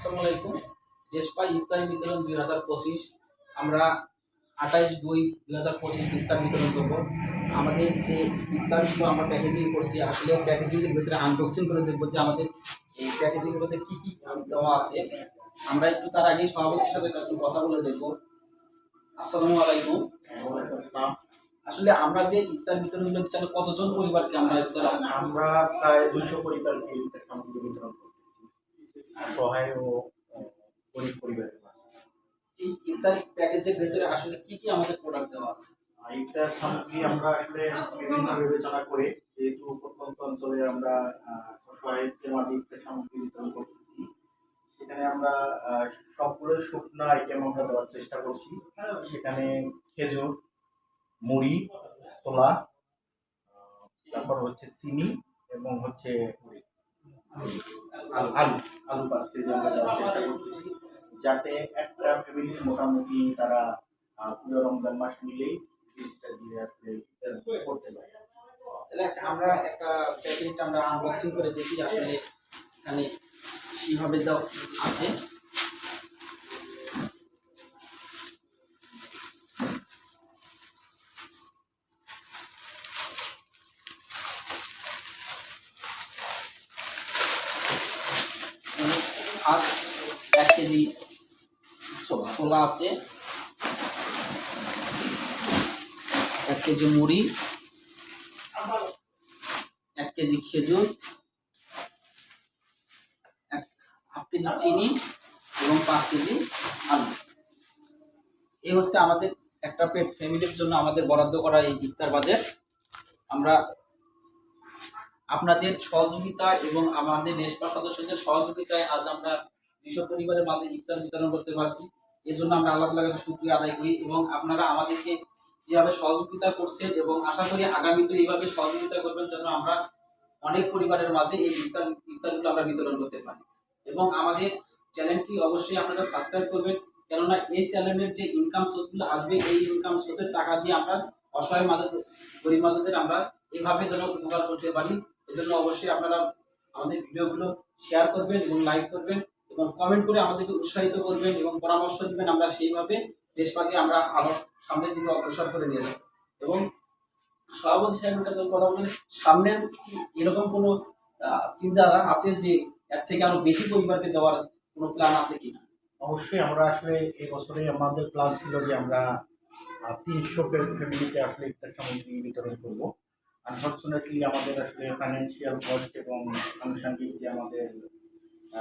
আসসালামু আলাইকুম ইফতারি বিতরণ দুই হাজার পঁচিশ। আমরা আঠাইশ দুই দুই হাজার পঁচিশ ইফতার বিতরণ করব। আমাদের যে ইফতারগুলো আমরা প্যাকেজিং করছি আসলে প্যাকেজিংয়ের ভিতরে আনবক্সিং করে দেখব যে আমাদের এই প্যাকেজিংয়ের মধ্যে কী কী দেওয়া আছে। আমরা একটু তার আগেই সভাপতির সাথে কথা বলে দেখব। আসসালামু আলাইকুম আসলে আমরা যে ইফতার বিতরণ করতে চাই কতজন পরিবারকে আমরা ইফতার আমরা প্রায় দুইশো পরিবারকে ইফতার বিতরণ সহায় ও গরিব পরিবারের এই ইফতার প্যাকেজের ভেতরে আসলে কি কি আমাদের প্রোডাক্ট দেওয়া আছে? আর ইফতার সামগ্রী আমরা আসলে বিভিন্ন বিবেচনা করে যেহেতু প্রত্যন্ত অঞ্চলে আমরা অসহায়দের মাঝে ইফতার সামগ্রী বিতরণ করতেছি সেখানে আমরা সবগুলো শুকনো আইটেম আমরা দেওয়ার চেষ্টা করছি। সেখানে খেজুর মুড়ি ছোলা তারপর হচ্ছে চিনি এবং হচ্ছে আলু আলু পাঁচ কেজি আমরা দেওয়ার চেষ্টা করতেছি। যাতে একটা ফ্যামিলি মোটামুটি তারা পুরো রমজান মাস মিলেই জিনিসটা দিয়ে আসলে করতে পারে। আমরা একটা প্যাকেট আমরা আনবক্সিং করে দেখি আসলে এখানে কীভাবে দেওয়া আছে আজ এক কেজি ছোলা। আছে। এক কেজি মুড়ি। এক কেজি খেজুর। এক হাফ কেজি চিনি এবং পাঁচ কেজি আলু। এই হচ্ছে আমাদের একটা পেট ফ্যামিলির জন্য আমাদের বরাদ্দ করা এই ইফতার বাজেট। আমরা আপনাদের সহযোগিতা এবং আমাদের নেশপা সদস্যদের সহযোগিতায় আজ আমরা দুইশো পরিবারের মাঝে ইফতার বিতরণ করতে পারছি। এর জন্য আমরা আল্লাহ তাআলার কাছে শুকরিয়া আদায় করি এবং আপনারা আমাদেরকে যেভাবে সহযোগিতা করছেন এবং আশা করি আগামীতে এইভাবে সহযোগিতা করবেন যেন আমরা অনেক পরিবারের মাঝে এই ইফতার, ইফতারগুলো আমরা বিতরণ করতে পারি। এবং আমাদের চ্যানেলটি অবশ্যই আপনারা সাবস্ক্রাইব করবেন, কেননা এই চ্যানেলের যে ইনকাম সোর্সগুলো আসবে, এই ইনকাম সোর্সের টাকা দিয়ে আমরা অসহায় মাঝে গরিব মাঝেদের আমরা এভাবে যেন উপকার করতে পারি। এজন্য অবশ্যই আপনারা আমাদের ভিডিওগুলো শেয়ার করবেন এবং লাইক করবেন। এবং কমেন্ট করে আমাদেরকে উৎসাহিত করবেন এবং পরামর্শ দিবেন আমরা সেইভাবে দেশপাকে আমরা আরও সামনের দিকে অগ্রসর করে নিয়ে যাব। এবং সভাপতি সাহেবের কাছে কথা বলেন সামনের এরকম কোনো চিন্তাধারা আছে যে এর থেকে আরও বেশি পরিবারকে দেওয়ার কোনো প্ল্যান আছে কিনা? অবশ্যই আমরা আসলে এই আমাদের প্ল্যান ছিল যে আমরা তিনশো ফ্যামিলিকে আসলে ইফতার সামগ্রী বিতরণ করব। আনফর্চুনেটলি আমাদের আসলে ফাইন্যান্সিয়াল কস্ট এবং আনুষঙ্গিক যে আমাদের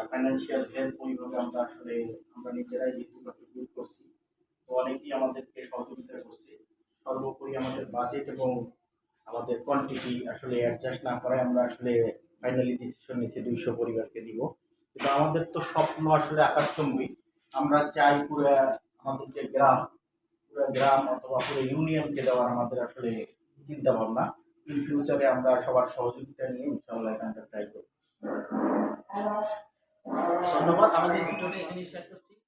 ফাইন্যান্সিয়াল হেল্প ওইভাবে আমরা আসলে, আমরা নিজেরাই যেহেতু কন্ট্রিবিউট করছি, তো অনেকেই আমাদেরকে সহযোগিতা করছে। সর্বোপরি আমাদের বাজেট এবং আমাদের কোয়ান্টিটি আসলে অ্যাডজাস্ট না করায় আমরা আসলে ফাইনালি ডিসিশন নিয়েছি দুইশো পরিবারকে দিব। কিন্তু আমাদের তো স্বপ্ন আসলে আকাশচম্বী। আমরা চাই পুরো আমাদের যে গ্রাম, পুরো গ্রাম অথবা পুরো ইউনিয়নকে দেওয়ার আমাদের আসলে চিন্তা ভাবনা ইন ফিউচারে আমরা সবার সহযোগিতা নিয়ে ইনশাআল্লাহ এখানটা ট্রাই করব। ধন্যবাদ। আমাদের ভিডিওটা এখানে শেষ করছি।